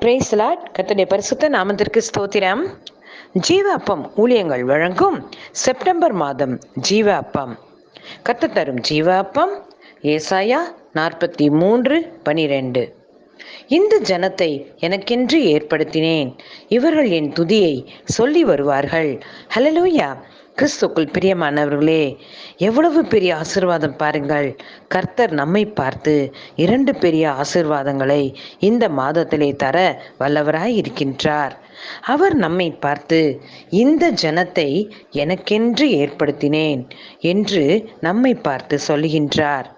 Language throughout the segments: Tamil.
பிரேஸ்லாட் கத்தடைய பரிசுத்த நாமத்திற்கு ஸ்தோத்திரம். ஜீவ அப்பம் ஊழியங்கள் வழங்கும் செப்டம்பர் மாதம் ஜீவ அப்பம் கத்த தரும் ஜீவ அப்பம் ஏசாயா நாற்பத்தி மூன்று பனிரெண்டு. இந்த ஜனத்தை எனக்கென்று ஏற்படுத்தினேன். இவர்கள் என் துதியை சொல்லி வருவார்கள். ஹலலூயா கிறிஸ்துக்குள் பிரியமானவர்களே எவ்வளவு பெரிய ஆசிர்வாதம் பாருங்கள். கர்த்தர் நம்மை பார்த்து இரண்டு பெரிய ஆசிர்வாதங்களை இந்த மாதத்திலே தர வல்லவராய் இருக்கின்றார். அவர் நம்மை பார்த்து இந்த ஜனத்தை எனக்கென்று ஏற்படுத்தினேன் என்று நம்மை பார்த்து சொல்லுகின்றார்.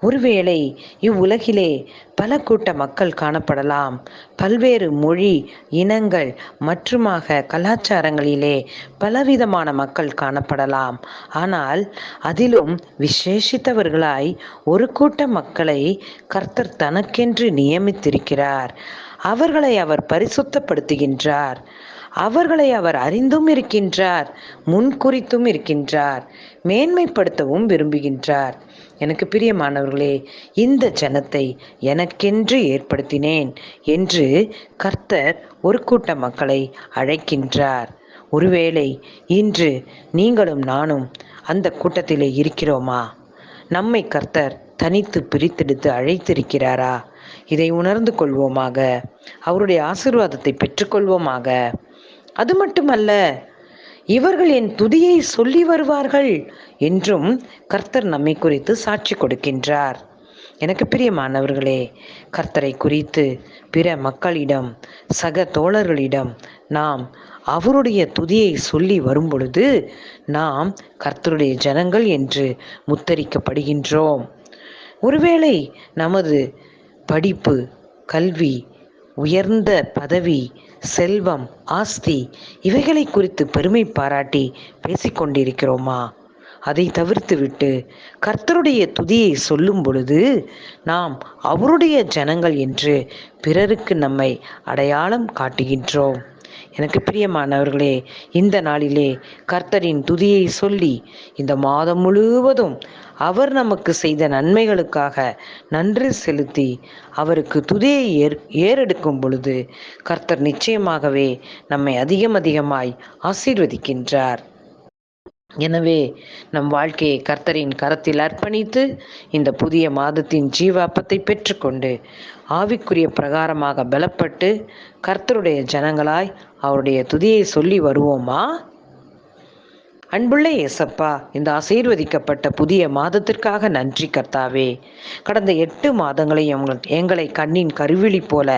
ஒருவேளை இவ்வுலகிலே பல கூட்ட மக்கள் காணப்படலாம். பல்வேறு மொழி இனங்கள் மற்றுமாக கலாச்சாரங்களிலே பலவிதமான மக்கள் காணப்படலாம். ஆனால் அதிலும் விசேஷித்தவர்களாய் ஒரு கூட்ட மக்களை கர்த்தர் தனக்கென்று நியமித்திருக்கிறார். அவர்களை அவர் பரிசுத்தப்படுத்துகின்றார். அவர்களை அவர் அறிந்தும் இருக்கின்றார் முன்குறித்தும் இருக்கின்றார் மேன்மைப்படுத்தவும் விரும்புகின்றார். எனக்கு பிரியமானவர்களே இந்த ஜனத்தை எனக்கென்று ஏற்படுத்தினேன் என்று கர்த்தர் ஒரு கூட்ட மக்களை அழைக்கின்றார். ஒருவேளை இன்று நீங்களும் நானும் அந்த கூட்டத்திலே இருக்கிறோமா? நம்மை கர்த்தர் தனித்து பிரித்தெடுத்து அழைத்திருக்கிறாரா? இதை உணர்ந்து கொள்வோமாக. அவருடைய ஆசிர்வாதத்தை பெற்றுக்கொள்வோமாக. அது மட்டுமல்ல இவர்கள் என் துதியை சொல்லி வருவார்கள் என்றும் கர்த்தர் நம்மை குறித்து சாட்சி கொடுக்கின்றார். எனக்கு பிரியமானவர்களே கர்த்தரை குறித்து பிற மக்களிடம் சக தோழர்களிடம் நாம் அவருடைய துதியை சொல்லி வரும்பொழுது நாம் கர்த்தருடைய ஜனங்கள் என்று முத்தரிக்கப்படுகின்றோம். ஒருவேளை நமது படிப்பு கல்வி உயர்ந்த பதவி செல்வம் ஆஸ்தி இவைகளை குறித்து பெருமை பாராட்டி பேசிக்கொண்டிருக்கிறோமா அதை தவிர்த்துவிட்டு கர்த்தருடைய துதியை சொல்லும் பொழுது நாம் அவருடைய ஜனங்கள் என்று பிறருக்கு நம்மை அடையாளம் காட்டுகின்றோம். எனக்கு பிரியமானவர்களே இந்த நாளிலே கர்த்தரின் துதியை சொல்லி இந்த மாதம் முழுவதும் அவர் நமக்கு செய்த நன்மைகளுக்காக நன்றி செலுத்தி அவருக்கு துதியை ஏர் ஏறெடுக்கும் பொழுது கர்த்தர் நிச்சயமாகவே நம்மை அதிகம் அதிகமாய் ஆசீர்வதிக்கின்றார். எனவே நம் வாழ்க்கையை கர்த்தரின் கரத்தில் அர்ப்பணித்து இந்த புதிய மாதத்தின் ஜீவாப்பத்தை பெற்றுக்கொண்டு ஆவிக்குரிய பிரகாரமாக பலப்பட்டு கர்த்தருடைய ஜனங்களாய் அவருடைய துதியை சொல்லி வருவோமா? அன்புள்ள ஏசப்பா இந்த ஆசீர்வதிக்கப்பட்ட புதிய மாதத்திற்காக நன்றி கர்த்தாவே. கடந்த எட்டு மாதங்களை எங்களை கண்ணின் கருவிழி போல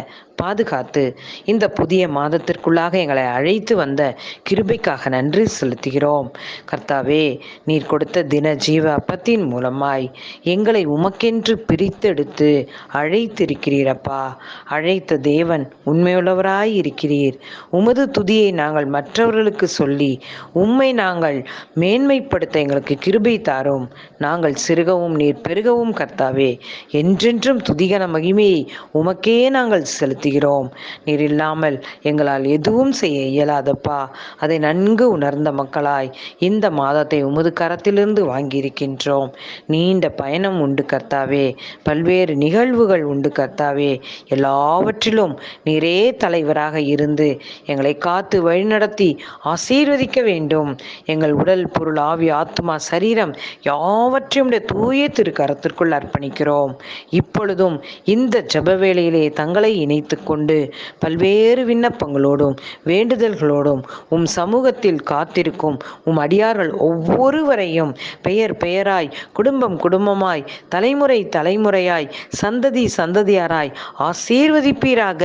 பாதுகாத்து இந்த புதிய மாதத்திற்குள்ளாக எங்களை அழைத்து வந்த கிருபைக்காக நன்றி செலுத்துகிறோம். கர்த்தாவே நீர் கொடுத்த தின ஜீவ அப்பத்தின் மூலமாய் எங்களை உமக்கென்று பிரித்தெடுத்து அழைத்திருக்கிறீரப்பா அழைத்த தேவன் உண்மையுள்ளவராய் இருக்கிறீர். உமது துதியை நாங்கள் மற்றவர்களுக்கு சொல்லி உம்மை நாங்கள் மேன்மைப்படுத்த எங்களுக்கு கிருபை தாரும். நாங்கள் சிறுகவும் நீர் பெருகவும் கர்த்தாவே என்றென்றும் துதிகன மகிமையை உமக்கே நாங்கள் செலுத்தி செலுத்துகிறோம் நீர் இல்லாமல் எங்களால் எதுவும் செய்ய இயலாதப்பா. அதை நன்கு உணர்ந்த மக்களாய் இந்த மாதத்தை உமது கரத்திலிருந்து வாங்கியிருக்கின்றோம். நீண்ட பயணம் உண்டு கர்த்தாவே. பல்வேறு நிகழ்வுகள் உண்டு கர்த்தாவே. எல்லாவற்றிலும் நீரே தலைவராக இருந்து எங்களை காத்து வழிநடத்தி ஆசீர்வதிக்க வேண்டும். எங்கள் உடல் பொருள் ஆவி ஆத்மா சரீரம் யாவற்றையும் தூய திரு கரத்திற்குள் அர்ப்பணிக்கிறோம். இப்பொழுதும் இந்த ஜப வேளையிலே தங்களை இணைத்து கொண்டு பல்வேறு விண்ணப்பங்களோடும் வேண்டுதல்களோடும் உம் சமூகத்தில் காத்திருக்கும் உம் அடியார்கள் ஒவ்வொருவரையும் பெயர் பெயராய் குடும்பம் குடும்பமாய் தலைமுறை தலைமுறையாய் சந்ததி சந்ததியாராய் ஆசீர்வதிப்பீராக.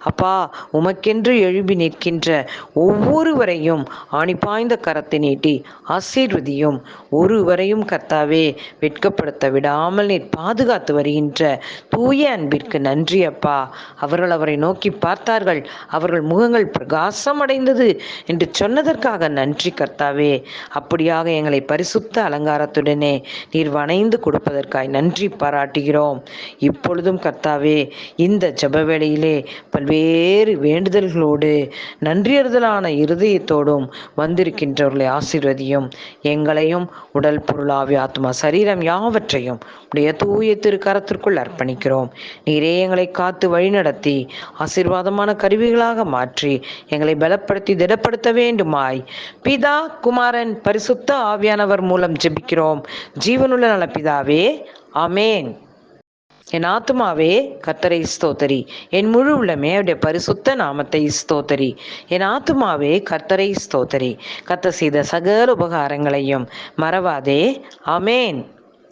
அப்பா உமக்கென்று எழுப்பி நிற்கின்ற ஒவ்வொருவரையும் ஆணிப்பாய்ந்த கரத்தை நீட்டி ஆசீர்வதியும் ஒருவரையும் கர்த்தாவே வெட்கப்படுத்த விடாமல் நீர் பாதுகாத்து வருகின்ற தூய அன்பிற்கு நன்றி அப்பா. அவர்கள் அவரை நோக்கி பார்த்தார்கள். அவர்கள் முகங்கள் பிரகாசம் அடைந்தது என்று சொன்னதற்காக நன்றி கர்த்தாவே அப்படியாக எங்களை பரிசுத்த அலங்காரத்துடனே நீர் வணைந்து கொடுப்பதற்காய் நன்றி பாராட்டுகிறோம். இப்பொழுதும் கர்த்தாவே இந்த ஜப வேளையிலே பல்வேறு வேண்டுதல்களோடு நன்றியறுதலான இருதயத்தோடும் வந்திருக்கின்றவர்களை ஆசீர்வதியும். எங்களையும் உடல் பொருளாவி ஆத்மா சரீரம் யாவற்றையும் உடைய தூய திருக்கரத்திற்குள் அர்ப்பணிக்கிறோம். நீரே எங்களை காத்து வழிநடத்தி ஆசீர்வாதமான கருவிகளாக மாற்றி எங்களை பலப்படுத்தி திடப்படுத்த வேண்டுமாய். பிதா குமாரன் பரிசுத்த ஆவியானவர் மூலம் ஜெபிக்கிறோம். ஜீவனுள்ள நல பிதாவே அமேன் என் ஆத்துமாவே கத்தரை ஸ்தோத்தரி. என் முழு உள்ளமே அவருடைய பரிசுத்த நாமத்தை ஸ்தோத்தரி. என் ஆத்துமாவே கர்த்தரை ஸ்தோத்தரி. கத்த செய்த சகல உபகாரங்களையும் மறவாதே. அமேன்